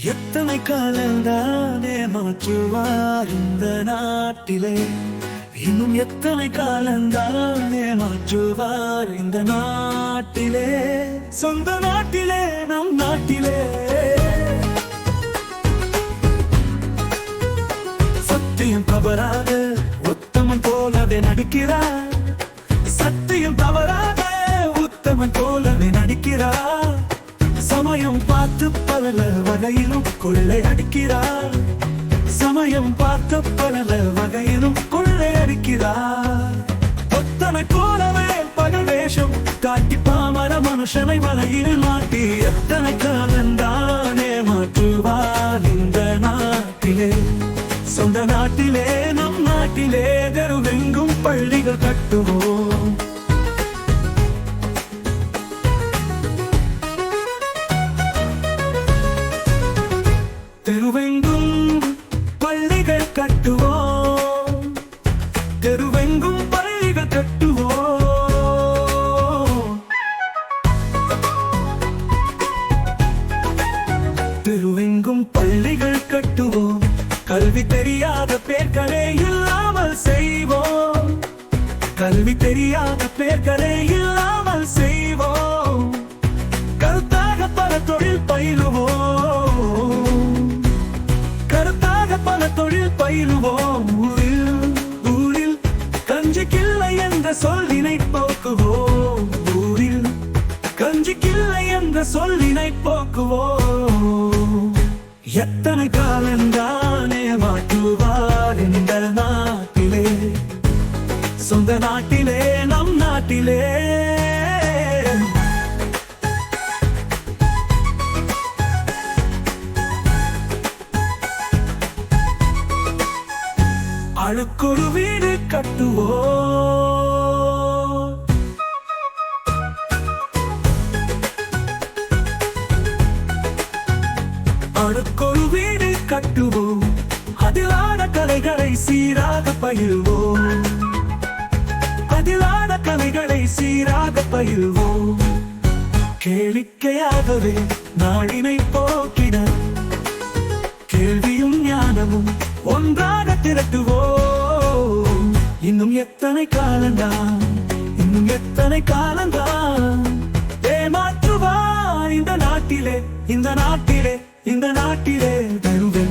எத்தனை காலந்தானே மாற்றுவார் இந்த நாட்டிலே? இன்னும் எத்தனை காலந்தானே மாற்றுவார் இந்த நாட்டிலே? சொந்த நாட்டிலே நம் நாட்டிலே. சத்தியம் தவறாக உத்தமன் போலவே நடிக்கிறார். சத்தியம் தவறாக உத்தமன் போலவே நடிக்கிறார். வகையிலும் கொள்ளை அடிக்கிறார். சமயம் பார்த்த பல வகையிலும் கொள்ளை அடிக்கிறார். ஒத்தனை போலவே பகல் வேஷம் காட்டி பாமர மனுஷனை வலையில் மாட்டி எத்தனை காலந்தானே மாற்றுவார் இந்த நாட்டிலே. சொந்த நாட்டிலே நம் நாட்டிலே தெருவெங்கும் பள்ளிகள் கட்டுவோம். தெருவெங்கும் பள்ளிகள் கட்டுவோம். கல்வி தெரியாத பேர்களே இல்லாமல் செய்வோம். கல்வி தெரியாத பேர்களே இல்லாமல் செய்வோம். கருத்தாக பல தொழில் பயிலுவோம். கருத்தாக பல தொழில் பயிலுவோம். ஊரில் ஊரில் கஞ்சிக்கில்லை என்ற சொல்லினை போக்குவோம் ஊரில் கஞ்சிக்கில்லை என்ற சொல்லினை போக்குவோம் எத்தனை காலம் தானே மாற்றுவார் இந்த நாட்டிலே? சொந்த நாட்டிலே நம் நாட்டிலே. அழுக்குறு வீடு கட்டுவோம். அழுக்கொரு வீடு கட்டுவோம். அதிலான கலைகளை சீராக பயில்வோம். அதிலான கலைகளை சீராக பயில்வோம். கேளிக்கையாகவே நாடினை போக்கிட கேள்வியும் ஞானமும் ஒன்றாக திரட்டுவோம். இன்னும் எத்தனை காலந்தான் இன்னும் எத்தனை காலந்தான் ஏமாற்றுவார் இந்த நாட்டிலே இந்த நாட்டிலே. இந்த நாட்டிலே தருவே.